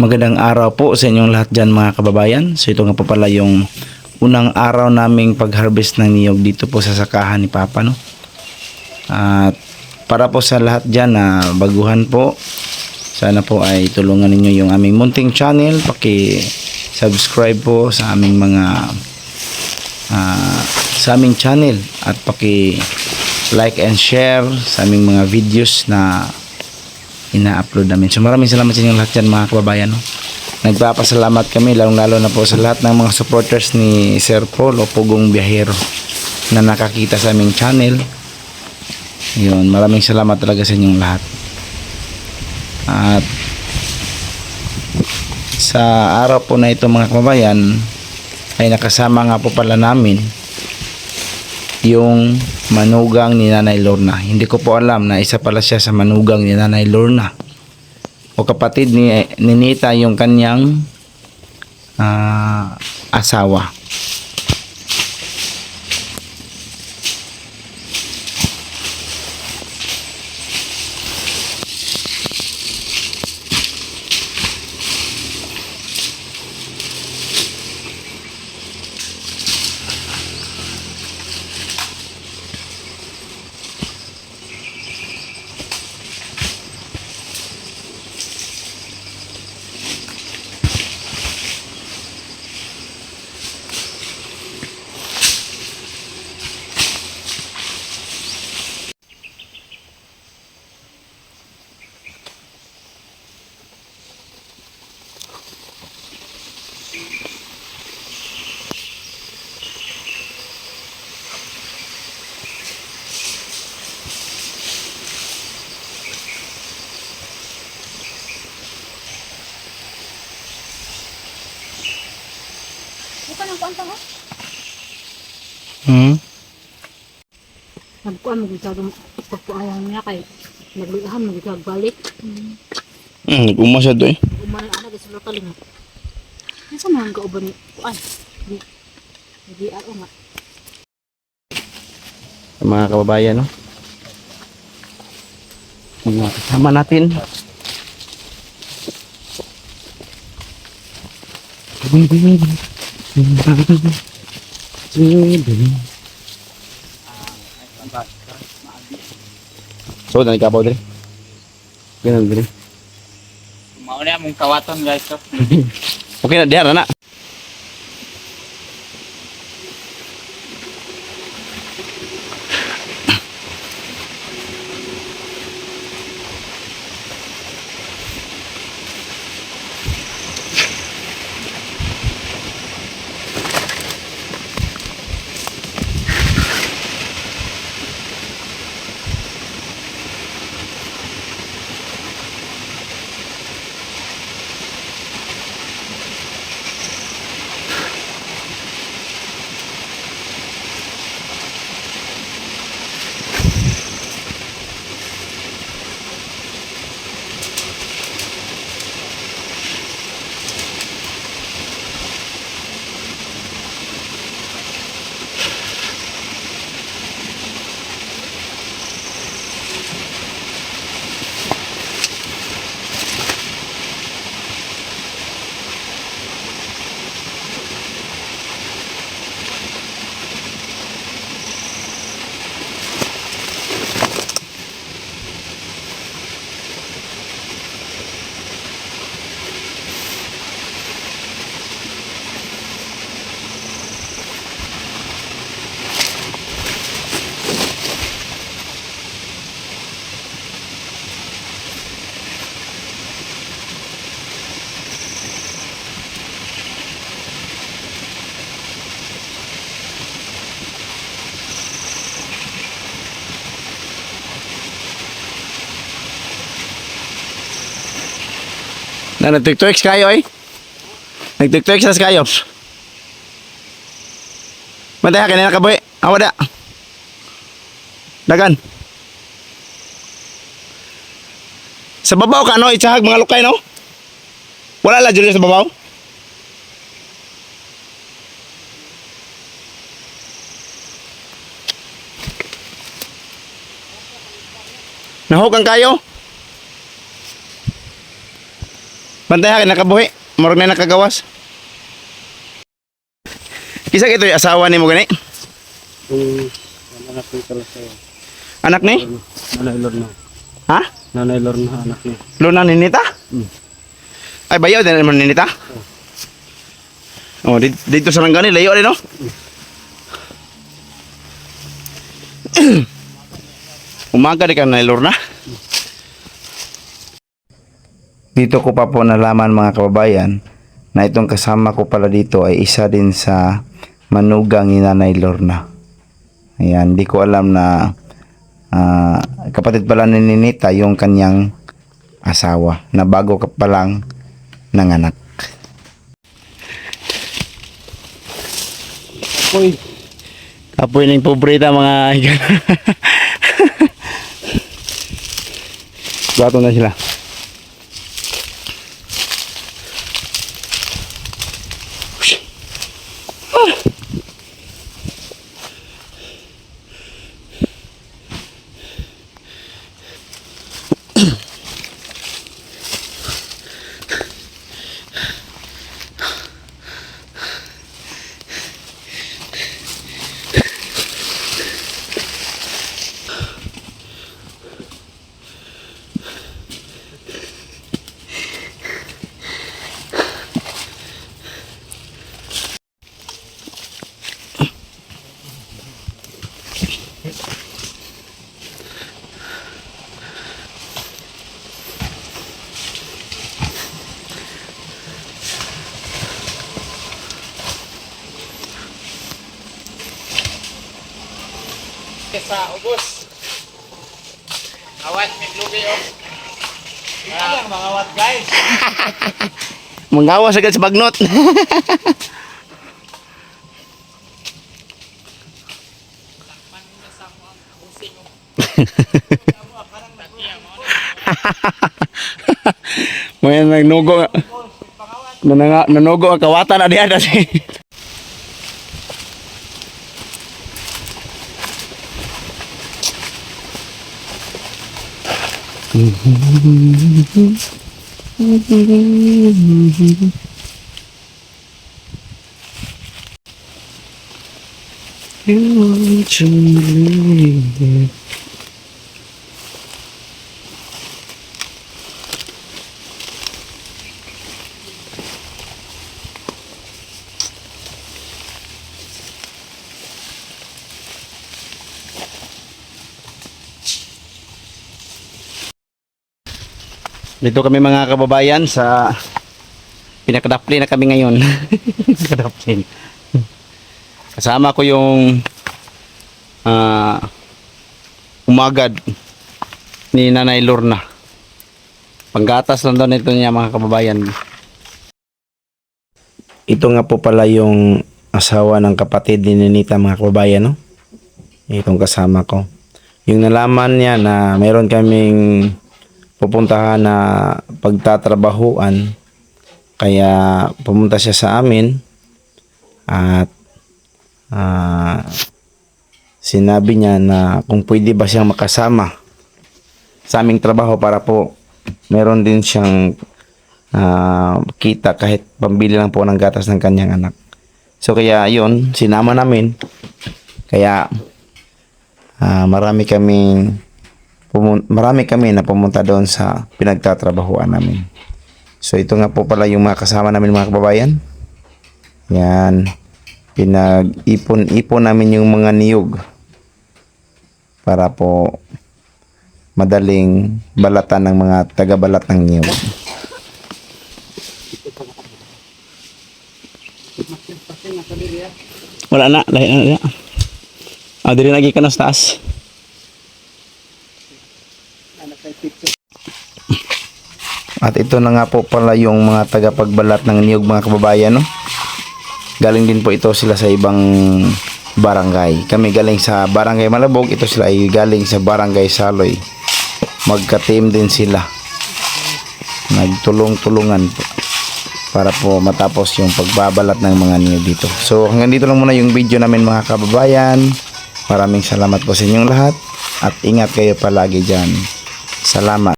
Magandang araw po sa inyong lahat dyan mga kababayan. So ito nga po pala yung unang araw naming pag-harvest ng niyog dito po sa sakahan ni Papa. No? At para po sa lahat dyan na baguhan po, sana po ay tulungan ninyo yung aming munting channel. Paki-subscribe po sa aming mga ah, sa aming channel at paki like and share sa aming mga videos na ina-upload namin. So maraming salamat sa inyo lahat dyan mga kababayan. Nagpapasalamat kami lalong-lalo na po sa lahat ng mga supporters ni Sir Paul o Pugong Biyahero na nakakita sa aming channel. Yun, maraming salamat talaga sa inyong lahat. At sa araw po na ito mga kababayan ay nakasama nga po pala namin yung manugang ni Nanay Lorna. Hindi ko po alam na isa pala siya sa manugang ni Nanay Lorna. O kapatid ni Ninita yung kanyang ah, asawa. Bukan ang kuanta ha? Hmm? Nagkuan mo gitag pagkuayan niya kay naglihan mo gitag balik. Hmm, umasa to eh. Umay ana gid sa kalinga. Isa man ka uban ni kuan. Di di aro nga. Mga kababayan, no? Mga kasama natin. So, dali ka po, dali. Ganun, dali. Mau na mong kawaton guys to. Okay na, diyan na. Na nagtiktoks kayo ay? Nagtiktoks sa kayo. Mataya ka na kaboy. Awada. Dagan. Sa babaw ka no, itsahag mga lukay no? Wala la Julia sa babaw? Nahok ang kayo? Bantay ha, nakabuhi. Murag na nakagawas. Kisa ito yung asawa ni mo gani? Kung anak ni pala sa'yo. Anak ni? Nanay Lorna. Ha? Nanay Lorna anak ni. Luna ni Nita? Ay, bayaw din naman ni Nita? Oh, dito, dito sa langgani, layo rin, no? Umaga di ka na Lorna. Dito ko pa po nalaman mga kababayan na itong kasama ko pala dito ay isa din sa manugang ni Nanay Lorna. Ayan, di ko alam na ah, kapatid pala ni Ninita yung kanyang asawa na bago ka pa lang nanganak. Uy, Apoy ng pobreta mga. Bato na sila. Sa ubos. Awat may lubi oh. Ah, mga awat guys. Manggawas agad sa bagnot. May nagnugo. Nananga, nanugo ang kawatan na diyan kasi. You want to believe Dito kami mga kababayan sa pinakadapli na kami ngayon. Pinakadapli. Kasama ko yung ah, umagad ni Nanay Lorna. Panggatas lang daw nito niya mga kababayan. Ito nga po pala yung asawa ng kapatid ni Ninita mga kababayan, no? Itong kasama ko. Yung nalaman niya na meron kaming pupuntahan na pagtatrabahuan kaya pumunta siya sa amin at ah, sinabi niya na kung pwede ba siyang makasama sa aming trabaho para po meron din siyang ah, kita kahit pambili lang po ng gatas ng kanyang anak. So kaya yon sinama namin. Kaya ah, marami kaming marami kami na pumunta doon sa pinagtatrabahuan namin. So ito nga po pala yung mga kasama namin mga kababayan. Yan. Pinag-ipon-ipon namin yung mga niyog para po madaling balatan ng mga taga-balat ng niyog. Wala na, lahi na, lahi na. Ah, dili lagi ka na sa taas. At ito na nga po pala yung mga tagapagbalat ng niyog mga kababayan, no? Galing din po ito sila sa ibang barangay. Kami galing sa barangay Malabog, ito sila ay galing sa barangay Saloy. Magka-team din sila. Nagtulong-tulungan po para po matapos yung pagbabalat ng mga niyog dito. So hanggang dito lang muna yung video namin mga kababayan. Maraming salamat po sa inyong lahat at ingat kayo palagi dyan. Salamat.